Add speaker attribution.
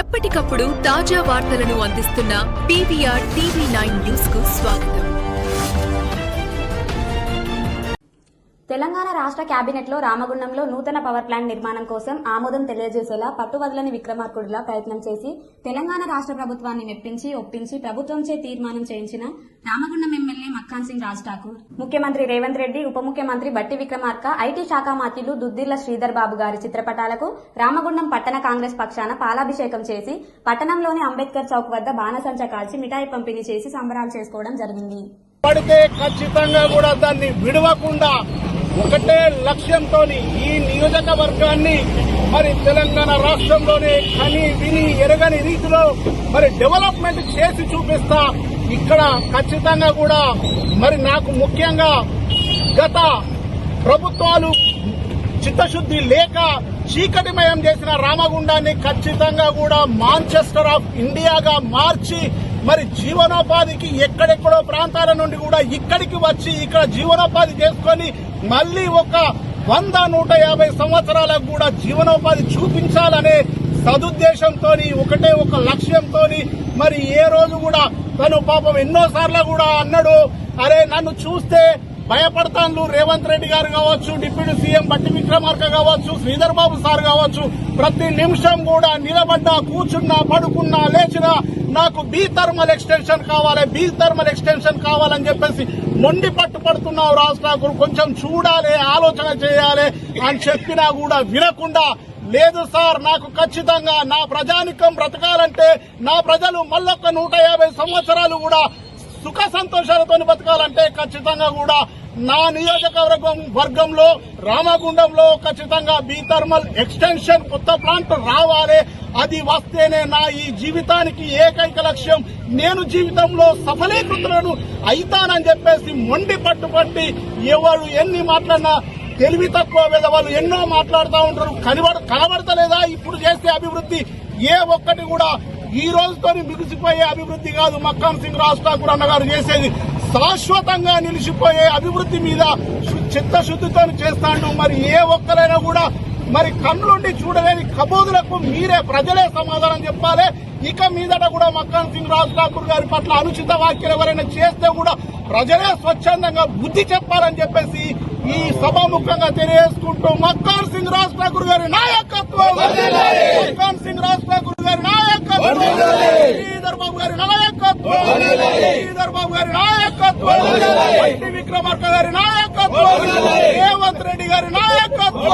Speaker 1: ఎప్పటికప్పుడు తాజా వార్తలను అందిస్తున్న పీవీఆర్ టీవీ నైన్ న్యూస్కు స్వాగతం.
Speaker 2: తెలంగాణ రాష్ట్ర కేబినెట్లో రామగుండంలో నూతన పవర్ ప్లాంట్ నిర్మాణం కోసం ఆమోదం తెలియజేసేలా పట్టువదలని విక్రమార్కుడిలా ప్రయత్నం చేసి తెలంగాణ రాష్ట్ర ప్రభుత్వాన్ని మెప్పించి ఒప్పించి ప్రభుత్వంచే తీర్మానం చేయించిన రామగుండం ఎమ్మెల్యే మక్కాన్ సింగ్ రాజ్ ఠాకూర్. ముఖ్యమంత్రి రేవంత్ రెడ్డి ఉప ముఖ్యమంత్రి బట్టి విక్రమార్క ఐటీ శాఖ మాత్యులు దుద్దిర్ల శ్రీధర్ బాబు గారి చిత్రపటాలకు రామగుండం పట్టణ కాంగ్రెస్ పక్షాన పాలాభిషేకం చేసి పట్టణంలోని అంబేద్కర్ చౌక్ వద్ద బాణసంచ కాల్చి మిఠాయి పంపిణీ చేసి సంబరాలు చేసుకోవడం జరిగింది.
Speaker 3: పడితే ఖచ్చితంగా కూడా దాన్ని విడవకుండా ఒకటే లక్ష్యంతో ఈ నియోజకవర్గాన్ని మరి తెలంగాణ రాష్ట్రంలోనే కని విని ఎరగని రీతిలో మరి డెవలప్మెంట్ చేసి చూపిస్తా. ఇక్కడ ఖచ్చితంగా కూడా మరి నాకు ముఖ్యంగా గత ప్రభుత్వాలు చిత్తశుద్ధి లేక చీకటిమయం చేసిన రామగుండాన్ని ఖచ్చితంగా కూడా మాంచెస్టర్ ఆఫ్ ఇండియాగా మార్చి మరి జీవనోపాధికి ఎక్కడెక్కడో ప్రాంతాల నుండి కూడా ఇక్కడికి వచ్చి ఇక్కడ జీవనోపాధి చేసుకొని మళ్ళీ ఒక వంద నూట యాభై సంవత్సరాలకు కూడా జీవనోపాధి చూపించాలనే సదుద్దేశంతో ఒకటే ఒక లక్ష్యంతో మరి ఏ రోజు కూడా తను పాపం ఎన్నోసార్లు కూడా అన్నాడు అరే నన్ను చూస్తే భయపడతాను రేవంత్ రెడ్డి గారు కావచ్చు డిప్యూటీ సీఎం బట్టి విక్రమార్క కావచ్చు శ్రీధర్ బాబు సార్ కావచ్చు ప్రతి నిమిషం కూడా నిలబడ్డా కూర్చున్నా పడుకున్నా లేచినా నాకు బీ థర్మల్ ఎక్స్టెన్షన్ కావాలి బీ థర్మల్ ఎక్స్టెన్షన్ కావాలని చెప్పేసి మొండి పట్టుపడుతున్నావు రాజ్ కొంచెం చూడాలి ఆలోచన చేయాలి అని చెప్పినా కూడా వినకుండా లేదు సార్ నాకు ఖచ్చితంగా నా ప్రజానికం బ్రతకాలంటే నా ప్రజలు మళ్ళొక్క నూట యాభై సంవత్సరాలు కూడా సుఖ సంతోషాలతో బతకాలంటే ఖచ్చితంగా కూడా నా నియోజకవర్గం వర్గంలో రామగుండంలో ఖచ్చితంగా బీ థర్మల్ ఎక్స్టెన్షన్ కొత్త ప్లాంట్ రావాలి. అది వస్తేనే నా ఈ జీవితానికి ఏకైక లక్ష్యం. నేను జీవితంలో సఫలీకృతులను అయితానని చెప్పేసి మొండి పట్టుపట్టి ఎవరు ఎన్ని మాట్లాడినా తెలివి తక్కువ మీద వాళ్ళు ఎన్నో మాట్లాడుతూ ఉంటారు. కనబడ కనబడతలేదా? ఇప్పుడు చేసే అభివృద్ధి ఏ ఒక్కటి కూడా ఈ రోజుతో మిగిసిపోయే అభివృద్ధి కాదు. మక్కాన్ సింగ్ రాజ్ ఠాకూర్ అన్నగారు చేసేది శాశ్వతంగా నిలిచిపోయే అభివృద్ధి మీద చిత్తశుద్ధితో చేస్తాడు. మరి ఏ ఒక్కరైనా కూడా మరి కన్నులుండి చూడలేని కబోదులకు మీరే ప్రజలే సమాధానం చెప్పాలి. ఇక మీదట కూడా మక్కాన్ సింగ్ రాజ్ ఠాకూర్ గారి పట్ల అనుచిత వ్యాఖ్యలు ఎవరైనా చేస్తే కూడా ప్రజలే స్వచ్ఛందంగా బుద్ధి చెప్పాలని చెప్పేసి ఈ సభాముఖంగా తెలియజేసుకుంటూ మక్కాన్ సింగ్ రాజ్ ఠాకూర్ గారి నాయకత్వం. మక్కాన్ సింగ్ రాజ్ ఠాకూర్ గారి నాయకత్వం శ్రీధర్ బాబు గారి నాయకత్వం శ్రీధర్ బాబు గారి నాయకత్వం వైటి విక్రమార్క గారి నాయకత్వం. రేవంత్ రెడ్డి గారి నాయకత్వం.